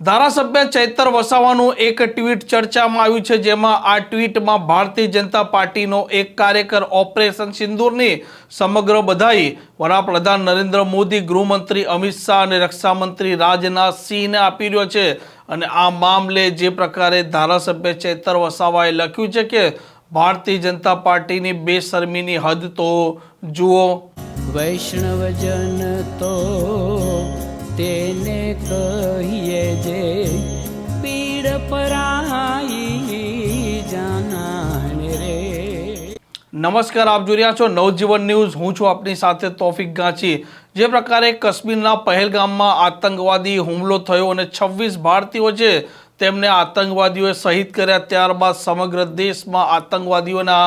ધારાસભ્ય ચૈતર વસાવાનું એક ટ્વીટ ચર્ચામાં આવ્યું છે, જેમાં આ ટ્વીટમાં ભારતીય જનતા પાર્ટીનો એક કાર્યકર ઓપરેશન સિંદૂરની સમગ્ર બધાઈ વડાપ્રધાન નરેન્દ્ર મોદી, ગૃહમંત્રી અમિત શાહ અને રક્ષામંત્રી રાજનાથ સિંહને આપી રહ્યો છે. અને આ મામલે જે પ્રકારે ધારાસભ્ય ચૈતર વસાવાએ લખ્યું છે કે, ભારતીય જનતા પાર્ટીની બેશરમીની હદ તો જુઓ. વૈષ્ણવજન તો તેને કહીએ જે પીડ પરાઈ જાનાને રે. નમસ્કાર, આપ જોઈ રહ્યા છો નવજીવન ન્યૂઝ. હું છું આપની સાથે તોફિક ગાંચી. જે પ્રકારે કાશ્મીરના પહેલગામમાં આતંકવાદી હુમલો થયો અને છવ્વીસ ભારતીયો છે તેમને આતંકવાદીઓએ શહીદ કર્યા. ત્યારબાદ સમગ્ર દેશમાં આતંકવાદીઓના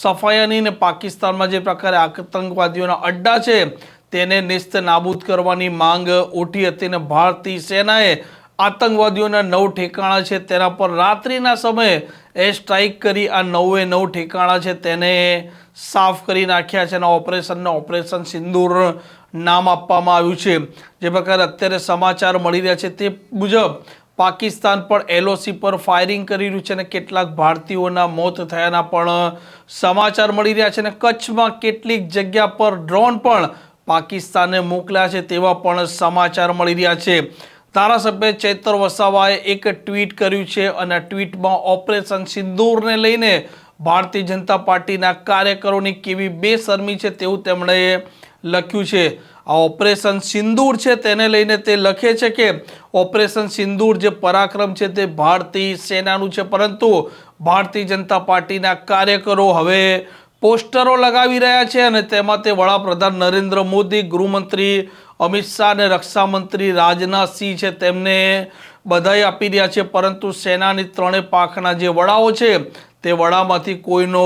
સફાયાની ને પાકિસ્તાનમાં જે પ્રકારે આતંકવાદીઓના અડ્ડા છે તેને નિસ્ત નાબૂદ કરવાની માંગ ઉઠી હતી અને ભારતીય સેનાએ આતંકવાદીઓના નવ ઠેકાણા છે તેના પર રાત્રિના સમયે એ સ્ટ્રાઇક કરી આ નવે નવ ઠેકાણા છે તેને સાફ કરી નાખ્યા છે અને ઓપરેશનને ઓપરેશન સિંદૂર નામ આપવામાં આવ્યું છે. જે પ્રકારે અત્યારે સમાચાર મળી રહ્યા છે તે મુજબ પાકિસ્તાન પણ એલઓસી પર ફાયરિંગ કરી રહ્યું છે અને કેટલાક ભારતીયોના મોત થયાના પણ સમાચાર મળી રહ્યા છે અને કચ્છમાં કેટલીક જગ્યા પર ડ્રોન પણ પાકિસ્તાને મોકલ્યા છે તેવા પણ સમાચાર મળી રહ્યા છે. ધારાસભ્ય ચૈતર વસાવાએ એક ટ્વીટ કર્યું છે અને ટ્વીટમાં ઓપરેશન સિંદૂરને લઈને ભારતીય જનતા પાર્ટીના કાર્યકરોની કેવી બેશરમી છે તેવું તેમણે લખ્યું છે. આ ઓપરેશન સિંદૂર છે તેને લઈને તે લખે છે કે ઓપરેશન સિંદૂર જે પરાક્રમ છે તે ભારતીય સેનાનું છે, પરંતુ ભારતીય જનતા પાર્ટીના કાર્યકરો હવે પોસ્ટરો લગાવી રહ્યા છે અને તેમાં તે વડાપ્રધાન નરેન્દ્ર મોદી, ગૃહમંત્રી અમિત શાહ અને રક્ષામંત્રી રાજનાથ સિંહ છે. તેમને બધાઈ આપી રહ્યા છે. પરંતુ સેનાની ત્રણેય પાંખના જે વડાઓ છે, તે વડામાંથી કોઈનો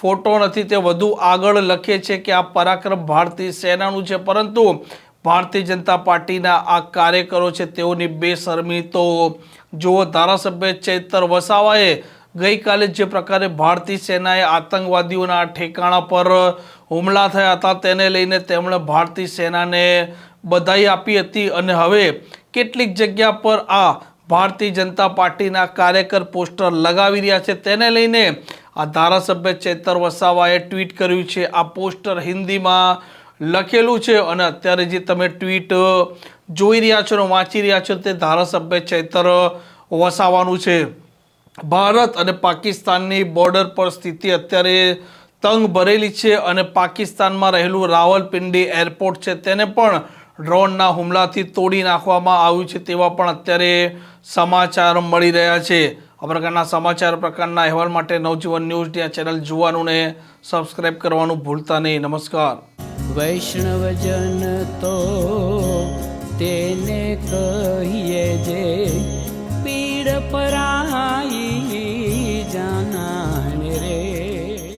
ફોટો નથી. તે વધુ આગળ લખે છે કે આ પરાક્રમ ભારતીય સેનાનું છે. પરંતુ ભારતીય જનતા પાર્ટીના આ કાર્યકરો છે, તેઓની બેશરમી તો જુઓ ધારાસભ્ય ચૈતર વસાવાએ ગઈકાલે જે પ્રકારે ભારતીય સેનાએ આતંકવાદીઓના ઠેકાણા પર હુમલા થયા હતા, તેને લઈને તેમણે ભારતીય સેનાને બધાઈ આપી હતી અને હવે કેટલીક જગ્યા પર આ ભારતીય જનતા પાર્ટીના કાર્યકર પોસ્ટર લગાવી રહ્યા છે. તેને લઈને આ ધારાસભ્ય ચેતર વસાવાએ ટ્વીટ કર્યું છે. આ પોસ્ટર હિન્દીમાં લખેલું છે અને અત્યારે જે તમે ટ્વીટ જોઈ રહ્યા છો અને વાંચી રહ્યા છો તે ધારાસભ્ય ચેતર વસાવાનું છે. ભારત અને પાકિસ્તાનની બોર્ડર પર સ્થિતિ અત્યારે તંગ ભરેલી છે અને પાકિસ્તાનમાં રહેલું રાવલપિંડી એરપોર્ટ છે, તેને પણ ડ્રોનના હુમલાથી તોડી નાખવામાં આવ્યું છે તેવા પણ અત્યારે સમાચાર મળી રહ્યા છે. આ પ્રકારના સમાચાર પ્રકારના અહેવાલ માટે નવજીવન ન્યૂઝની આ ચેનલ જોવાનું ને સબસ્ક્રાઇબ કરવાનું ભૂલતા નહીં. નમસ્કાર. વૈષ્ણવજન તો તેને કહીએ જે